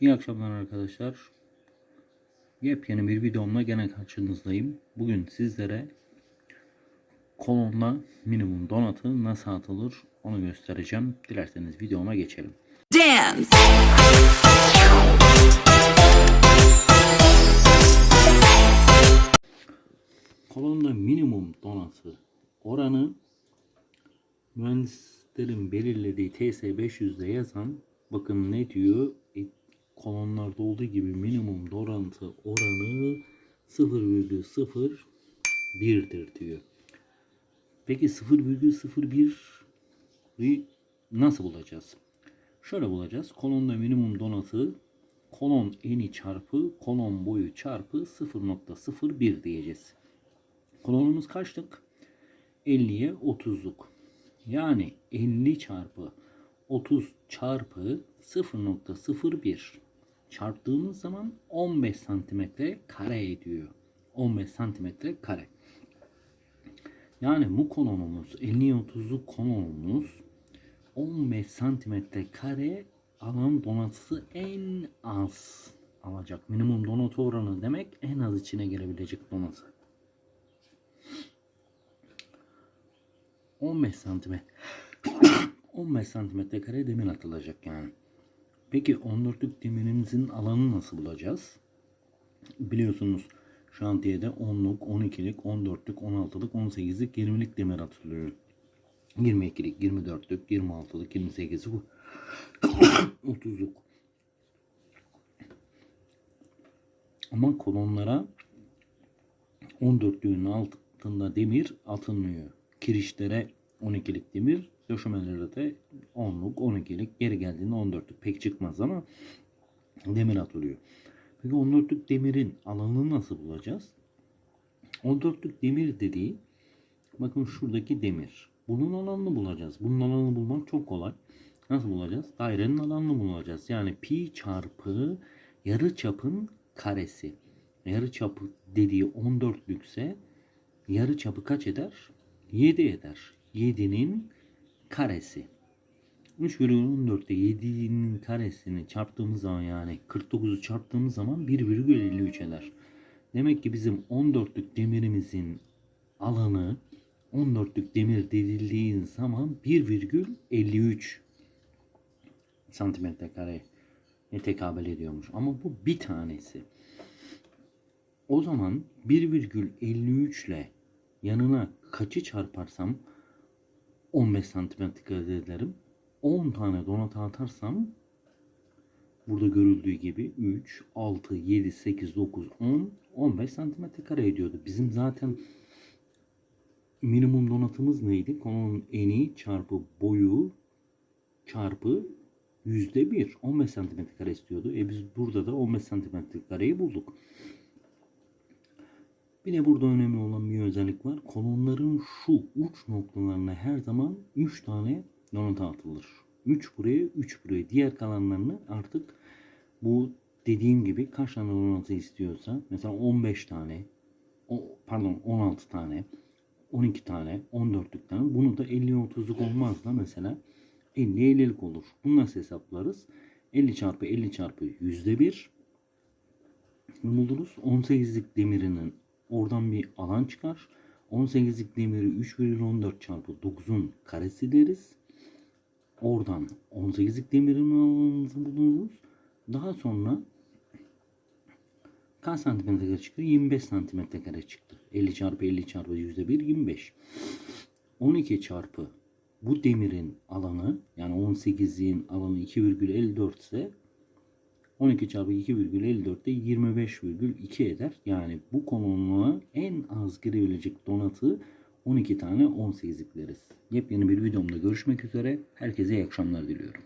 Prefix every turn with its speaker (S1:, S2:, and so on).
S1: İyi akşamlar arkadaşlar. Yepyeni bir videomla gene karşınızdayım. Bugün sizlere kolonla minimum donatı nasıl atılır onu göstereceğim. Dilerseniz videoma geçelim.
S2: Dance.
S1: Kolonda minimum donatı oranı mühendislerin belirlediği TS500'de yazan bakın ne diyor kolonlarda olduğu gibi minimum donatı oranı 0,01'dir diyor. Peki 0,01'i nasıl bulacağız? Şöyle bulacağız. Kolonda minimum donatı kolon eni çarpı kolon boyu çarpı 0.01 diyeceğiz. Kolonumuz kaçlık? 50'ye 30'luk. Yani 50 çarpı 30 çarpı 0.01 çarptığımız zaman 15 santimetre kare ediyor. 15 santimetre kare. Yani bu kolonumuz 50'ye 30'luk kolonumuz 15 santimetre kare alan donatısı en az alacak. Minimum donatı oranı demek en az içine girebilecek donatı. 15 santimetre 15 santimetre kare demir atılacak yani. Peki 14'lük demirimizin alanı nasıl bulacağız? Biliyorsunuz şantiyede 10'luk, 12'lik, 14'lük, 16'lık, 18'lik, 20'lik demir atılıyor. 22'lik, 24'lük, 26'lık, 28'lik, 30'luk. Ama kolonlara 14'lüğün altında demir atılmıyor. Kirişlere 12'lik demir, döşemelere de 10'luk, 12'lik, geri geldiğinde 14'lük pek çıkmaz ama demir atılıyor. Peki 14'lük demirin alanını nasıl bulacağız? 14'lük demir dediği bakın şuradaki demir. Bunun alanını bulacağız. Bunun alanını bulmak çok kolay. Nasıl bulacağız? Dairenin alanını bulacağız. Yani pi çarpı yarı çapın karesi. Yarı çapı dediği 14'lükse yarı çapı kaç eder? 7 eder. 7'nin karesi. 3,14'te 7'nin karesini çarptığımız zaman yani 49'u çarptığımız zaman 1,53 eder. Demek ki bizim 14'lük demirimizin alanı 14'lük demir dedildiği zaman 1,53 santimetre kare tekabül ediyormuş. Ama bu bir tanesi. O zaman 1,53 ile yanına kaçı çarparsam 15 santimetre ederim. 10 tane donata atarsam burada görüldüğü gibi 3, 6, 7, 8, 9, 10, 15 santimetre kare ediyordu. Bizim zaten minimum donatımız neydi? Konunun eni çarpı boyu çarpı yüzde bir. 15 santimetre kare istiyordu. E biz burada da 15 santimetre kareyi bulduk. Bir de burada önemli olan bir özellik var. Kolonların şu uç noktalarına her zaman 3 tane donata atılır. 3 buraya 3 buraya. Diğer kalanlarını artık bu dediğim gibi kaç tane donata istiyorsa mesela 15 tane o, pardon 16 tane 12 tane 14'lük tane bunu da 50 30'luk olmaz da mesela 50 50'lik olur. Bunu nasıl hesaplarız? 50 çarpı 50 çarpı yüzde bir buluruz. 18'lik demirinin oradan bir alan çıkar. 18'lik demiri 3,14 çarpı 9'un karesi deriz. Oradan 18'lik demirin alanımızı buluruz. Daha sonra kaç santimetre kare çıkıyor? 25 santimetre kare çıktı. 50 çarpı 50 çarpı yüzde bir 25. 12 çarpı bu demirin alanı yani 18'in alanı 2,54 ise 12 çarpı 2,54'te 25,2 eder. Yani bu kolonluğa en az girebilecek donatı 12 tane 18'likleriz. Yepyeni bir videomda görüşmek üzere. Herkese iyi akşamlar diliyorum.